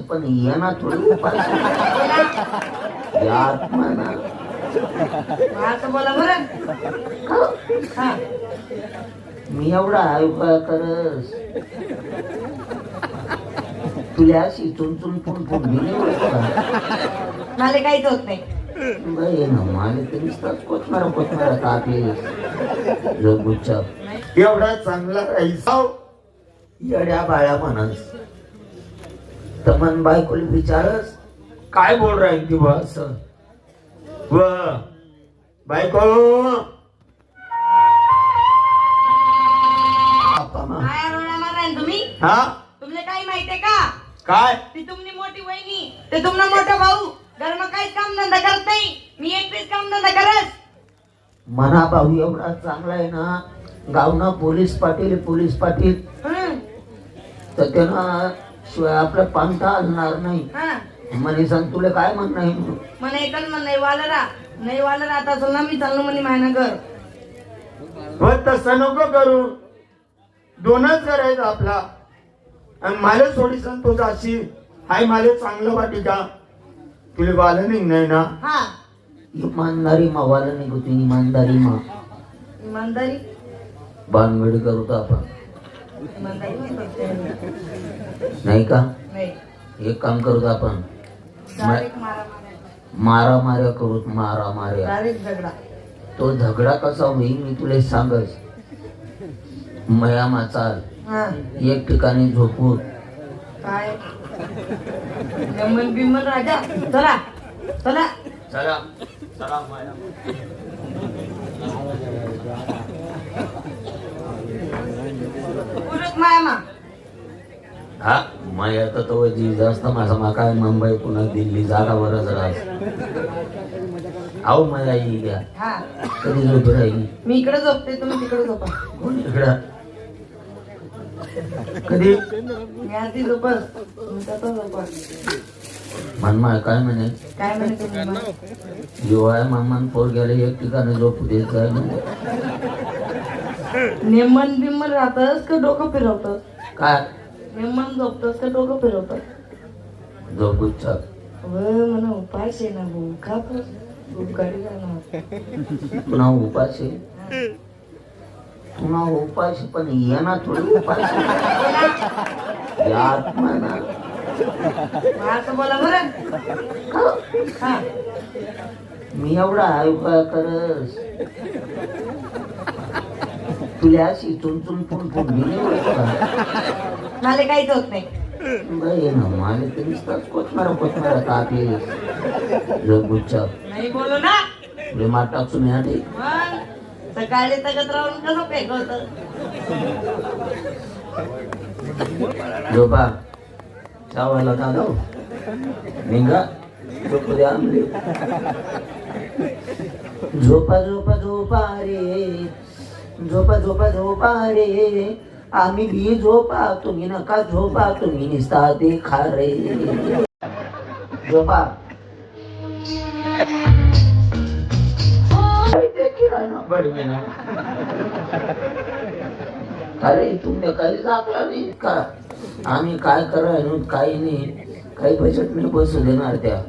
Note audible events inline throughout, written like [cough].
पण ये ना थोडी उपाय या आत्माना असं बोला बरं. हा. मी एवढा उपाय करस तुला अशी चुनचुन फुन फुन दिली मला काहीच होत नाही. बाई ना मला तरी कोचमारा कोचमारा एवढा चांगला राहायचा येड्या बाळ्या म्हणस तर मन बायकोला विचारस. काय बोल राहील की बा असं व बायको. काय तुम्ही? हा? तुमले काही माहितीये का? काय? ती तुमची मोठी वहिनी ते तुमचा मोठा भाऊ. घरमा काहीच काम धंदा करत नाही. मी एकटीच काम धंदा करत मना भाऊ एवढा चांगला आहे ना गावना पोलीस पाटील पोलीस पाटील. हं, तर त्यानं शिवाय आपलं पांठा हलणार नाही? हा. म्हणे सांग तुला काय म्हणणं आहे? मला एकच म्हण नाही वालरा. नाही वालरा आता चल ना मी चाललो म्हणे मायनगर व तसं नको करू. दोनच करायचं आपला. आणि मला थोडी संतोष अशी. हाय मला चांगलं वाटी का? तुला बालं नाही नाही ना? हा. इमानदारी मा वाला नाही होती इमानदारी मा. इमानदारी? बानगडी करतो आपण? इमानदारी नाही का? एक काम करतो आपण. मारा माऱ्या करू मारा माऱ्या तो झगडा कसा होईल मी तुला सांगस मया चाल. हा. एक ठिकाणी झोपून. काय? राजा. चला. चला. चला. चला माया हा माया तर तो जी जास्त माझा मा काय मुंबई पुन्हा दिल्ली जागा बरंच राहत आहो मला येई घ्या हा. कधी झोप राहिली मी इकडे झोपते तुम्ही तिकडे झोपा. कोण इकडं? कधी? मी आधी झोपस तुम्ही तसं झोपा. मनमाय काय म्हणे? काय म्हणे तुम्ही? मग? मामान पोर गेले एक ठिकाणी झोपू देत जाय म्हणे नेमन बिमन राहतस का डोकं फिरवतस? काय? नेमन झोपतस का डोकं फिरवतस? झोपूचा म्हणा उपास आहे ना भाऊ का पण. गाडी जाणार. पुन्हा पुन्हा उपाशी पण ये ना थोडी असं बोला बरं. हा. मी एवढा उपाय करस तुला अशी फुन फुन दिली मला काहीच होत नाही. बाई ना मला तरी नुसताच कोचमारा कोचमारा तापले जोगुच्चा नाही बोलू ना. टाकून या दे. मग सकाळी तगत राहून कसं झोपा चावायला का जाऊ निघा. झोपू द्या झोपा झोपा झोपा रे. झोपा झोपा झोपा रे आम्ही भी झोपा तुम्ही नका झोपा तुम्ही निसता ते खा रे. झोपा अरे तुम्ही काही जागला नाही का आम्ही काय करायला काही नाही. काही बजेट नाही बसू देणार त्या.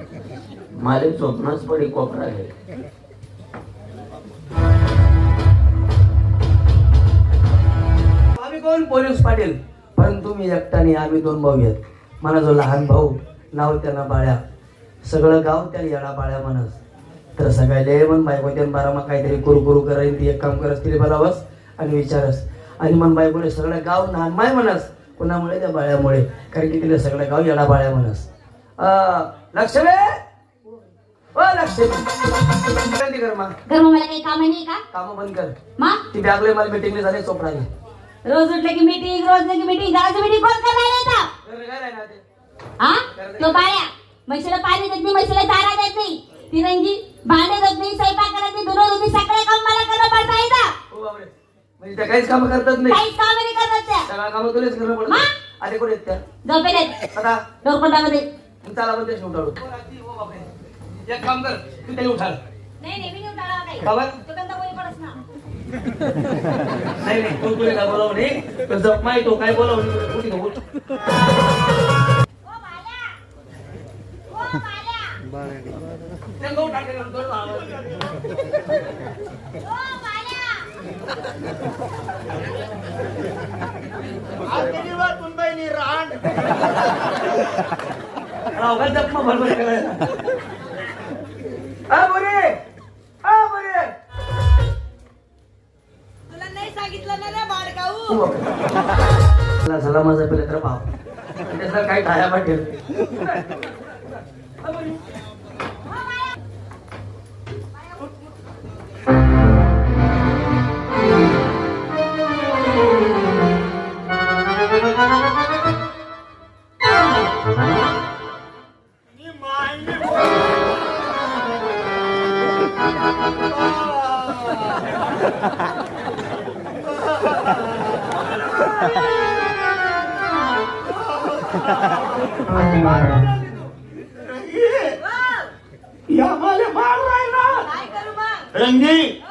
माले स्वप्नच पडे कोपरा कोण? पोलीस पाटील. परंतु मी एकटाने आम्ही दोन भाऊ आहेत. मला जो लहान भाऊ नाव त्यांना बाळ्या. सगळं गाव त्याला येडा बाळ्या म्हणस. तर सगळ्याले मन बायको त्यानं बारा मग काहीतरी कुरू कुरू करायला ती एक काम करस तिला बोलावस आणि विचारस. आणि मन बायकोने सगळं गाव लहान माय म्हणस. कुणामुळे? त्या बाळ्यामुळे. कारण की तिला सगळं गाव येडा बाळ्या म्हणस. अं, लक्ष्मी? ओ लक्ष्मी. बंदी कर मा घर मग. मला काही काम नाही का? कामं बंद कर. मग? ती बॅगले मला मिटिंगला झाले चोपडाने रोज उठले की मीटिंग रोज की मीटिंग घराची मीटिंग कोण करणार आहे आता. काय राहणार ते? हा? तो बाळ्या म्हशीला पाणी देत नाही म्हशीला चारा देत नाही. तिरंगी भांडे देत नाही स्वयंपाक करत नाही. दुरून तुम्ही सगळे काम मला करणं पडतं आहे का हो. म्हणजे त्या काहीच कामं करतात नाही. काहीच काम नाही करत त्या. सगळं कामं तुलाच करणं पडतं. कोण आहेत त्या? झोपेल आहेत. आता? डोरपटामध्ये मग चला पण ते उठाडू एक काम कर तू त्याला उठाल नाही नाही मी नाही उठाला काही का बरं? तो कंदा कोणी पडस ना नाही नाही तू तुला काय बोलावं नाही जप माही तो काय बोलावं नाही, उठी राव, काय जप मग झाला चला माझा पहिले तर भाव त्याचा काही ठाया पाठेल Ha ha ha. रंगी.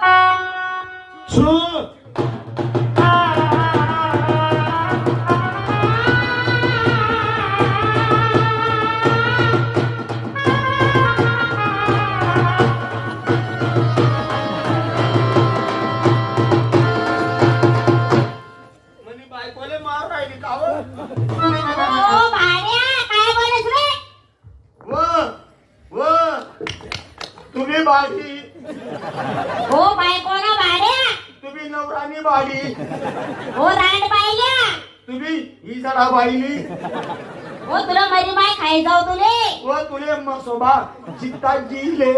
माय खाय जाऊ तुले. व तुले मसोबा चित्ता जिले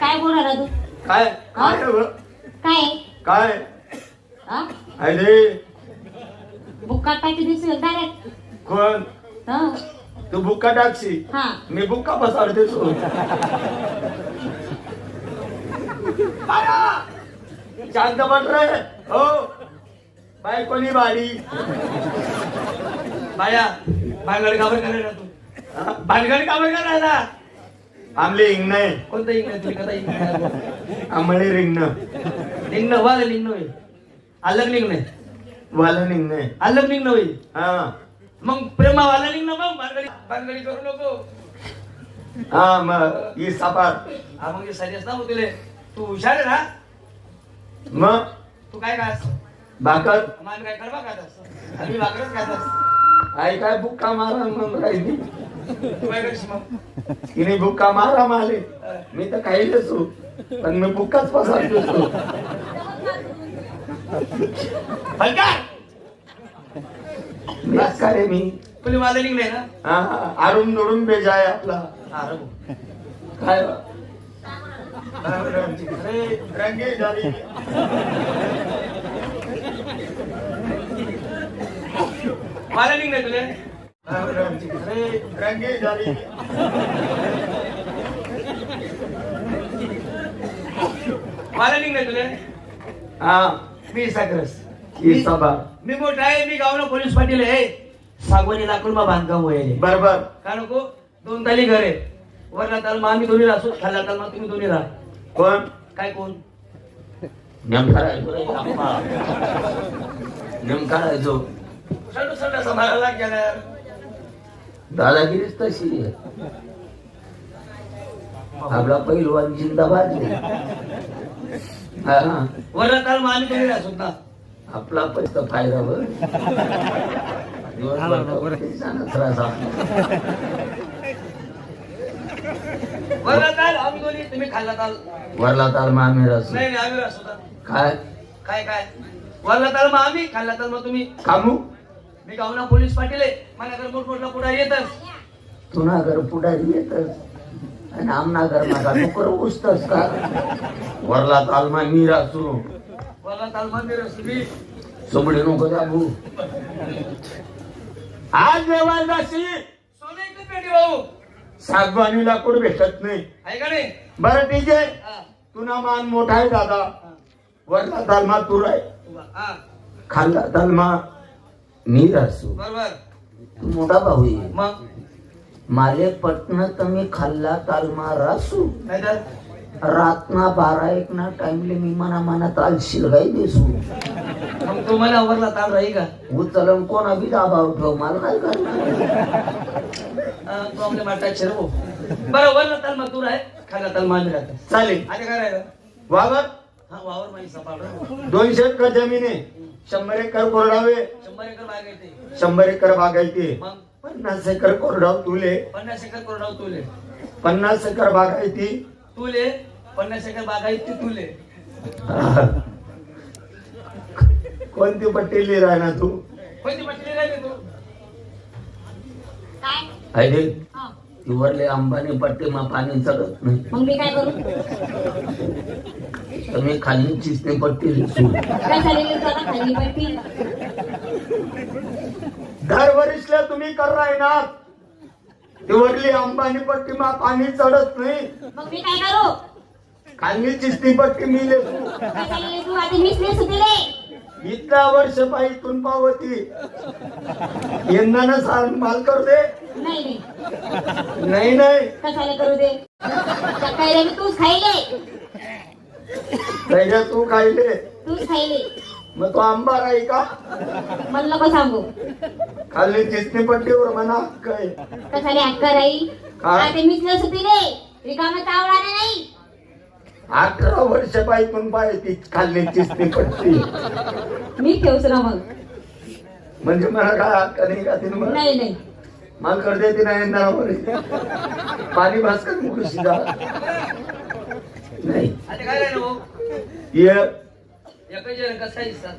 काय बोलणार तू काय? काय व? काय? काय? हा? अरे बुक्का टाकी दिसेल डायरेक्ट. कोण? हा? तू बुक्का टाकशी हा. मी बुक्का पसारते सो शांत बन रे. हो. बायकोनी बाडी बाया भानगड काबर करायला तू? भानगड काबर करायला आमले हिंग नाही. कोणतं इंग्लिश तुला कथा इंग्लिश आम्हाला रिंग लिंग न वाल लिंग नव्हे अलग लिंग नाही वाला निंग नाही अलग लिंग नव्हे हा. मग प्रेमा वाला लिंग ना मग? भानगडी भानगडी करू नको. हा मग ही सापार हा मग सरियस ना हो तुले. तू हुशार आहे ना? मग? तू काय खास? भाकर. मान काय कडबा खातास आम्ही भाकरच खातास आई काय बुक्का मारा मग राहिली? [laughs] तिने बुक्का मारा माले मी तर काही नसू पण मी बुक्काच पसारतो हलकार! मी का रे मी? तुला वाला लिंग नाही ना? हा आरून दोडून बेजाय आपला. हा रघु काय रंगे झाली. लिंग नाही तुले. लिंग नाही तुले. हा मी साखरस ही सभा. मी मोठा आहे मी गावला पोलीस पाटील आहे. सागवानी लाकूड मा बांधकाम होईल. बरोबर. का नको? दोन ताली घर आहे वरला ताल मग आम्ही दोन्ही राहतो खाल्ला ताल मग तुम्ही दोन्ही राहा कोण? काय कोण? नेमका. नेमका राहायचो दादागिरीच तशी आहे. आपला पहिलवान जिंदाबाद ना आपला पैसा फायदा जाणं त्रास आपला. वरला ताल आम्ही दोन्ही तुम्ही खाल्ला ताल वरला ताल मामी रस नाही नाही आम्ही ना. काय? काय काय? वरला ताल आम्ही खाल्ला ताल मग तुम्ही? कामू मी गावना पोलीस पाटील आहे. माझ्याकडे मोठमोठा पुढा येतच तू ना घर पुढारी येतच आणि आमना घर मागा डुकर उचतस का? वरला ताल मा रासू वरला ताल मंदिर तुम्ही सोबडी नको दाबू. आज जेवायला जाशी सोने पेटी भाऊ. सागवानी लाकूड भेटत नाही. आहे का नाही? बरं ठीक आहे. तुना मान मोठा आहे दादा. वरला तालमा तू राय हा. खाल्ला ताल मा मी रासू बरोबर. तू मोठा भाऊ आहे. मग? माले पटन तर मी खाल्ला ताल मा रासू. नाही तर? रातना बारा एक ना टाइमले मी मना मनात आलशील गाई दिसू. मग तो मला आवरला ताण राही का? उचलन कोणा बी दाबाव ठेव मला काय करणार प्रॉब्लेम आता शिरवो. बरं वरला ताल मग तू राह. खाला ताल मामी राहते. चालेल. आता काय राहिलं? वावर? हा वावर माझी सपाट दोनशे एकर जमीन आहे. शंभर एकर कोरडावे. शंभर एकर बाग येते शंभर एकर बागायती मग? पन्नास एकर कोरडाव तुले. पन्नास एकर कोरडाव तुले. पन्नास एकर बागायती तुले पन्नास एकर बाग आहे ती तुले. कोणती पट्टी ना तू? कोणती म्हटली राहिली तू? अरे हा. वरले अंबानी पट्टी मा पाणी चढत नाही. मग मी काय करू? मी खाली चिसणी पट्टी लिसू काय झालेलं तुला खाली पट्टी? दरवर्षीला तुम्ही कर ना ती वरली अंबानी पट्टी मा पाणी चढत नाही. मग मी काय करू? खाली चिसणी पट्टी मी लिसू. इतका वर्ष पायीतून पावती. यंदाना साल माल करू दे. नाही नाही. नाही नाही. कशाला करू दे? तूच खायले. तू खायले? तूच खायले. मग तो आंबा राही का? मला नको सांगू. खाली चिसणी पट्टीवर म्हणा काय? कशाला हक्का राही काय? आता मीच लस दिले रिकामा चावणार नाही. अठरा वर्ष पायीतून पायती खाल्ली चिसणी पट्टी मी ठेवच ना मग. म्हणजे मला काय हक्क नाही का तिने मला नाही नाही. माल कर देते नाही पाणी भास्कर मुकुशी जा. नाही. आता काय राहिलं भाऊ ये. एकच जण कसा हिस्सा?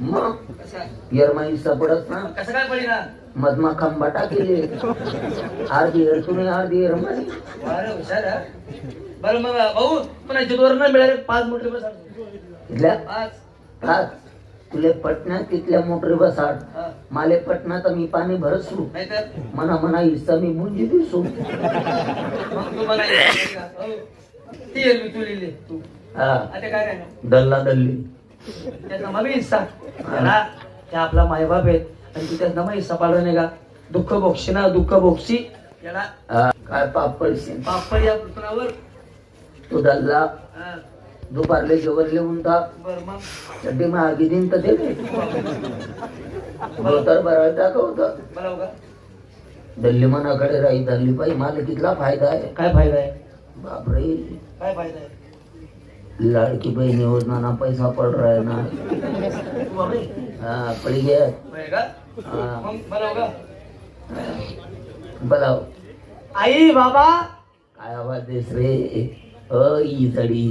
मग कसा? येरमाई सापडत ना. कसं काय पडिना मधमा खंबाटा केले. अर्धी एर तुम्ही अर्धी अरे हुशार हा. बरं मग भाऊ पण नाही मिळाले. पाच मोठे बस इथल्या? पाच. तुले पटना तिथल्या मोटरी बसाड हा. माले पटना तर मी पाणी नाहीतर? मना मना हिस्सा मी मुंजी दिसू मग हो. ती मी तू लिहिली तू. हा. आता काय राहिलं? दल्ला दल्ली त्याचा मग हिस्सा. त्याला त्या आपला मायबाप आहेत. आणि तिथे नमा हिस्सा पाडला नाही का? दुःख बोक्षी ना दुःख हा, काय पाप पडशील बापर या पुतणावर. तू दल्ला हा. दुपारले जेवण लिहून ता बर मग? चड्डी मग दिन तर दे तर बरं दाखवतं मला दल्ली मनाकडे राही दल्ली पाहिजे मला कितला फायदा आहे. काय फायदा आहे? बापरे. काय फायदा आहे? लाडकी बहीण योजना ना पैसा पड रहा है ना हाँ पड़ी गया हाँ. बताओ आई बाबा. काय आवाज देस रे? अ इजडी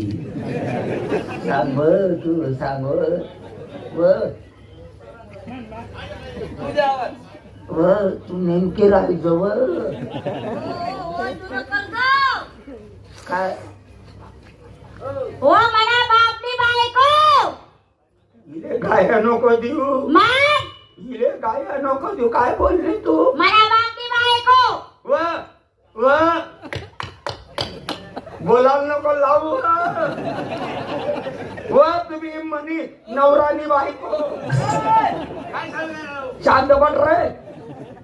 सांग बर तू सांग बर. बर तू नेमके राहायचं बर काय? हो म्हणा बापली बायको! इले गाया नको देऊ. मग? इले गाया नको देऊ. काय बोलली तू? म्हणा बापली बायको! व व. बोलायला नको लावू. व तुम्ही म्हणी नवरानी बायको. काय पड रे.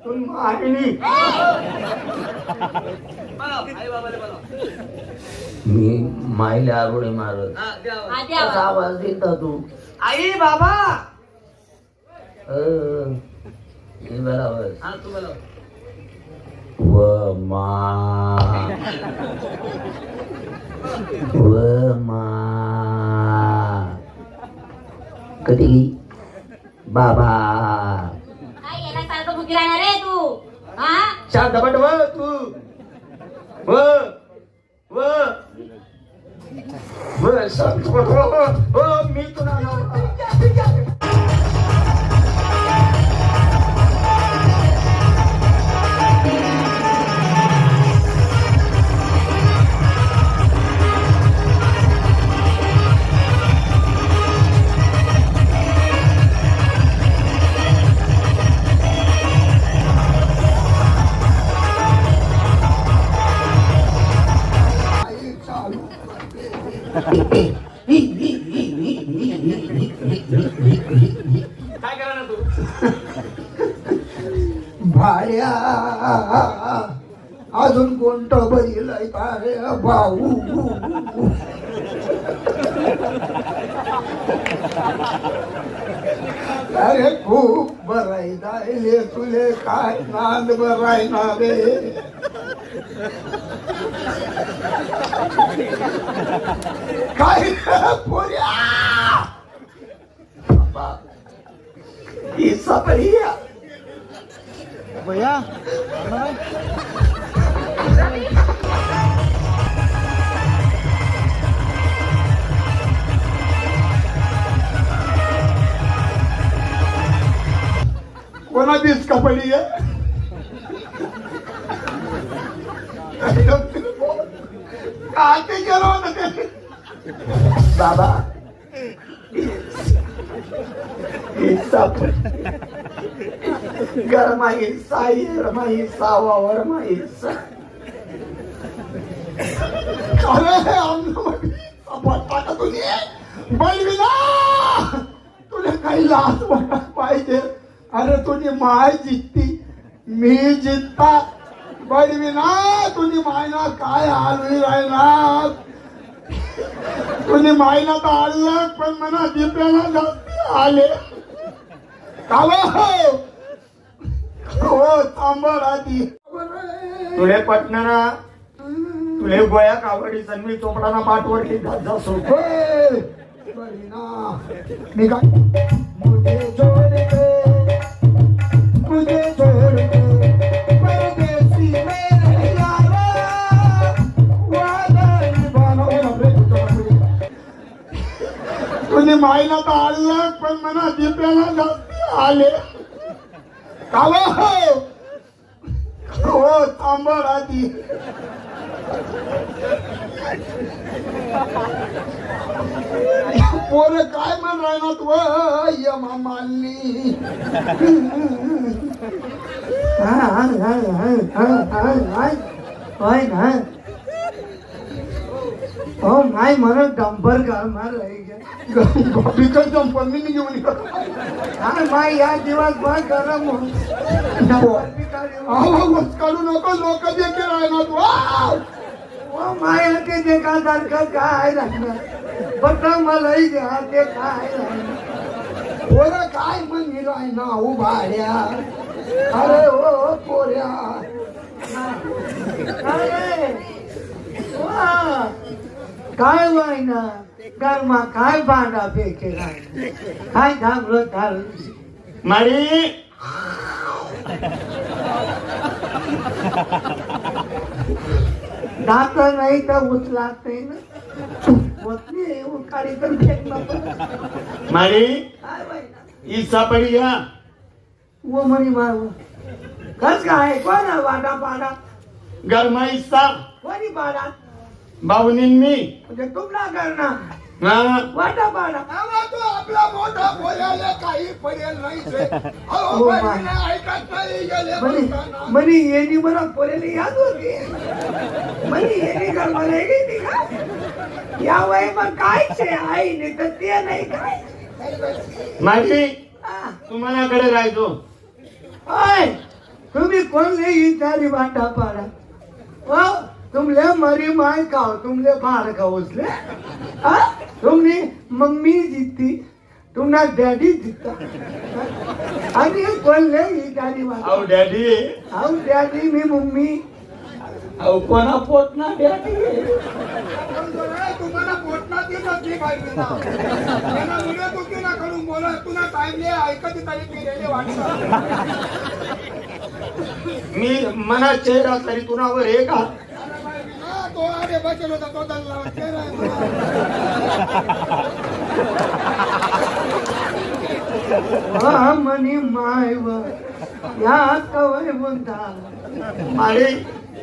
तू माहिनी आई बाबाला बोला मी मायला आरोडे मारत कसा आवाज. देता तू? आई बाबा! अ, हे बरोबर. हा तू बोला. व मा. व मा. कधी? बाबा. याला राहणार रे तू हा शांत पड व तू व व व शांत पड व व मी तुला अरे खूप बराय जायले तुले काय नांद बराय ना रे. काय पोऱ्या? बाबा, ही सापडी या. कोणाचीच कपडी आहे? काय ते केलं होतं ते? बाबा गरमा हिस्सा रमा हिस्सा वावर हिस्सा. अरे टाका तुझी बलविना तुला काही लाच वाटत पाहिजे. अरे तुझी माय जितती मी जितता. बलविना तुझी मायना काय हलवी राहणार तुझी मायना तर आलं पण म्हणा दिप्याला जास्ती आले. काव? हो थांबर आधी. तुले पटणारा तुले गोया कावडी जन्मी चोपडाना पाठवरली जासो मी काय? तुझी माईला तर आलं पण म्हणा दिप्याला आले. काव हो. थांबड आधी. पोरं काय म्हण राहणार तू यमा हो माय म्हणून डंपर का मार बिकट जंपर मी घेऊन येतो. हा माय या दिवस भर गरम होऊन. आवाज काढू नको लोक देखील राहणार तू आव! ओ माय ते जे का सारखं काय लागणार बट मलाही द्या ते काय लागणार बरं काय म्हणली राहना उभाड्या अरे ओ पोऱ्या. काय वायना गरमा काय भांडा फेके काय थांबलो थांब मारी दात नाही तर उचलात नाही ना तर मारी काय वाईना? या. वो म्हणी मारू कस काय कोण वाटा पाडा? गरमा इस्ता कोणी पाडा। भाऊनींनी म्हणजे तुमला करणार हा। वाटा पाडा। तो आपला मोठा बोलायला काही पडेल नाही हो, बाई. ऐकत नाही म्हणे म्हणे येणी मला पोरेली याद होती म्हणे येणी कर मला गेली का या वय मग काय छे आई नाही तर ते नाही काय माझी हा. तुम्हालाकडे राहायचो ओय तुम्ही कोणले इचारी वाटा पाडा. ओ तुमले मरी माय खाओ तुमले फार खाओसले हा तुमने मम्मी जित्ती तुम्हाला डॅडी जित्ता आणि कोणले इचारी वाटा अहो डॅडी. हाऊ डॅडी मी मम्मी. अहो कोणा पोट ना डॅडी तुम्हाला पोटणार येत असली पाहिजे त्यांना व्हिडिओ तुकी ना करून बोला तुला टाइमले ऐकत तरी केलेले वाटतं मी मना चेहरा तरी तुनावर का हा, तो अरे बसेल होता तो दल्ला चेहरा आहे तो. हा मनी माय व या कवय म्हणता मारी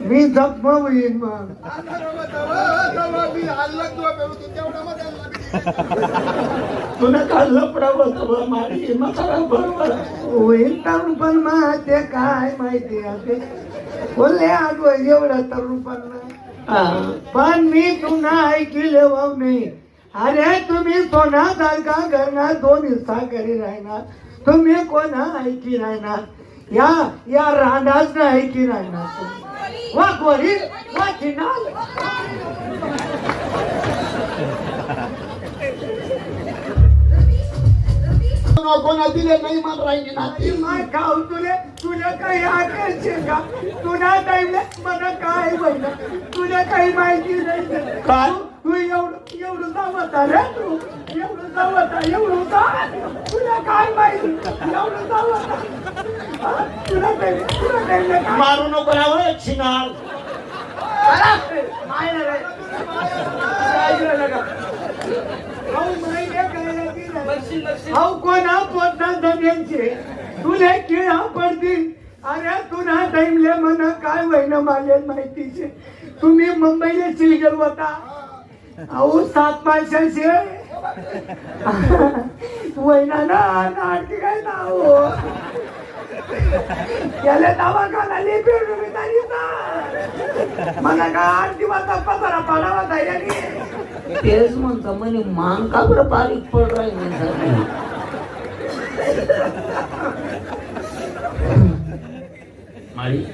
मी जखम होईन मग. तवा, तवा तुला काढलं पडावं मारी म्हातारा बरोबर. होईल तरुण पण मा ते काय माहिती आहे बोलले आठव एवढं तरुण पण हा. पण मी तुम्हाला ऐकले वाव नाही अरे तुम्ही सोना सारखा घरना दोन हिस्सा करी राहणार. तुम्ही कोणा ऐकी राहणार? या या रांडाच ऐकी राहणार तुम्ही. वा गोरी वा चिनाल नको ना दिले नाही मला राहिली ना ती माय खाऊ तुले तुला काही आकाश का? तुला टाइमला मला काय बहिणा तुला काही माहिती नाही काय? तू एवढं एवढं जावत रे तू. एवढं जावत एवढं जा तुला काय माहिती? एवढं जावत तुला काही तुला काही मारू नको राव छिनाल अहो कोण हा पोटा दम्यांचे तुले किळा पडतील अरे तुला टाइमले म्हणा काय वहिनं माले माहितीचे? तुम्ही मुंबईला चिलगल होता. अहो सात पाचशे वहिना [laughs] ना नाटकी काय हो त्याला दवाखाना लिपी मला का आठ दिवस पसारा पडावा तयारी तेच म्हणतो म्हणे मान का बरं बारीक पड राहिली माळी?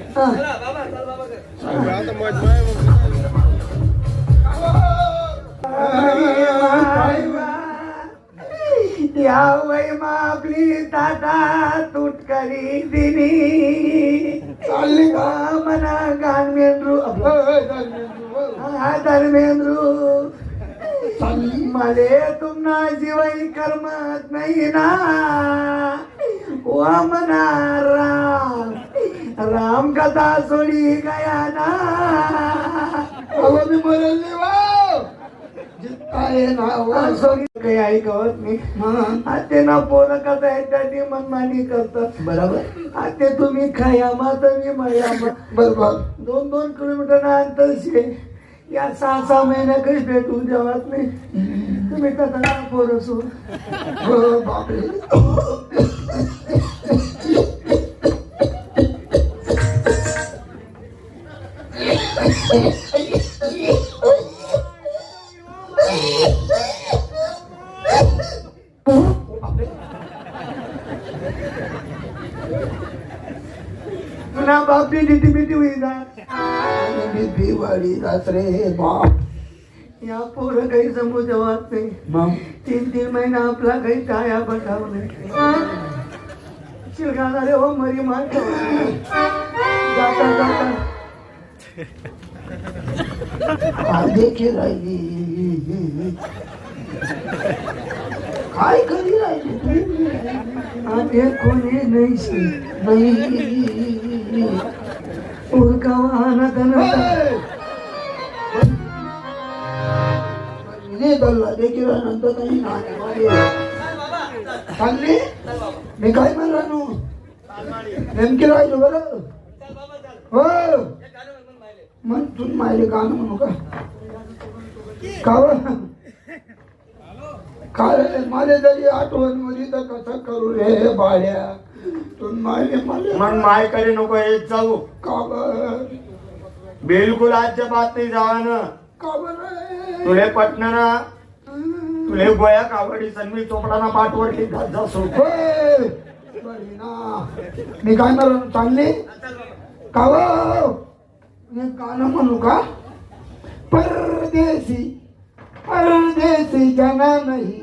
या वय आपली ताटा तुटकरी दिनी चालली का? मना गान मेंद्रू हा धर्मेंद्रू. मले तुम्हा जीवाई करमत नाही ना. वा मना राम. राम कथा सोडी गया ना. मी बोलले वा काय ना काही ऐकवत नाही ते ना पोरं कथा येतात ते मनमानी करतात. बरोबर. आता तुम्ही खयामा तर मी. मयामा बरोबर. दोन दोन किलोमीटर अंतर शे. या सहा सहा महिन्या काही भेटून जेवत नाही. तुम्ही कथा पोरं सो हो बापरे. दिवाळी रे बाप. या पोरं काही समोर जेवत नाही. मग? तीन तीन महिना आपला काही टाया बटावले शिलगाणारे हो मरी मार जाता जाता. देखील राहिली. काय करी राहिली आते कोणी नाही नाही. उरका वाहना नंतर काही नाही. चालली? मी काय म्हणला नू नेमकी राहिलो बरं. हो. म्हण तू मायले गाणं म्हणू का? का? काय जरी आठवण तर कसं करू रे बाळ्या? तू नको येत जाऊ. का बरं? बिलकुल आजच्या बात नाही जावानं का बरं? तुले पटणार तुले गोया कावडी सन्मी चोपडाना पाठवरती मी काय म्हणून चालली? का मी गाणं म्हणू का? परदेशी परदेशी जना नाही